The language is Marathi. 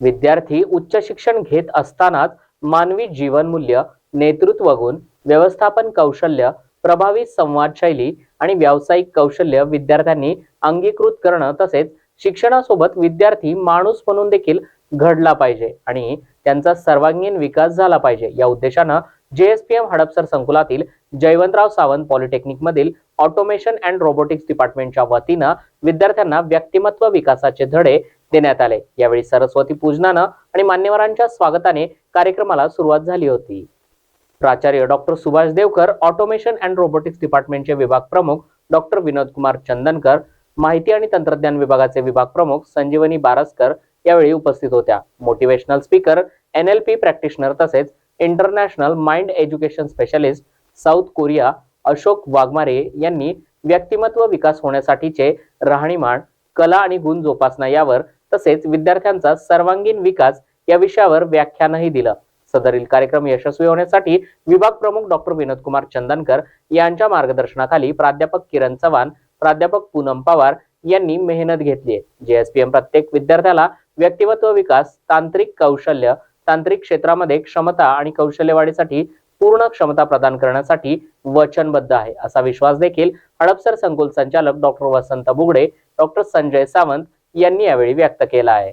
विद्यार्थी उच्च शिक्षण घेत असतानाच मानवी जीवनमूल्य नेतृत्व गुण व्यवस्थापन कौशल्य प्रभावी संवाद शैली आणि व्यावसायिक कौशल्य विद्यार्थ्यांनी अंगीकृत करणं तसेच शिक्षणासोबत विद्यार्थी माणूस म्हणून देखील घडला पाहिजे आणि त्यांचा सर्वांगीण विकास झाला पाहिजे. या उद्देशानं जेएसपीएम हडपसर संकुलातील जयवंतराव सावंत पॉलिटेक्निक मधील ऑटोमेशन अँड रोबोटिक्स डिपार्टमेंटच्या वतीनं विद्यार्थ्यांना व्यक्तिमत्व विकासाचे धडे देण्यात आले. यावेळी सरस्वती पूजनानं आणि मान्यवरांच्या स्वागताने कार्यक्रमाला सुरुवात झाली होती. प्राचार्य doctor Subhash Devkar automation and robotics डिपार्टमेंटचे विभाग प्रमुख डॉक्टर विनोद कुमार चंदनकर माहिती आणि तंत्रज्ञान विभागाचे विभाग प्रमुख संजीवनी बारसकर यावेळी उपस्थित होत्या. Motivational speaker N L P practitioner तसेच international mind education specialist South Korea Ashok Waghmare यांनी व्यक्तिमत्व विकास होण्यासाठीचे राहणीमान कला आणि गुण जोपासना यावर तसेच विद्यार्थ्यांचा सर्वांगीण विकास या विषयावर व्याख्यानही दिलं. सदरील कार्यक्रम यशस्वी होण्यासाठी विभाग प्रमुख डॉक्टर विनोद कुमार चंदनकर यांच्या मार्गदर्शनाखाली प्राध्यापक किरण चव्हाण प्राध्यापक पूनम पवार यांनी मेहनत घेतली आहे. जेएसपीएम प्रत्येक विद्यार्थ्याला व्यक्तिमत्व विकास तांत्रिक कौशल्य तांत्रिक क्षेत्रामध्ये क्षमता आणि कौशल्य वाढीसाठी पूर्ण क्षमता प्रदान करण्यासाठी वचनबद्ध आहे. असा विश्वास देखील हडपसर संकुल संचालक डॉक्टर वसंत बुगडे डॉक्टर संजय सावंत यांनी यावेळी व्यक्त केला आहे.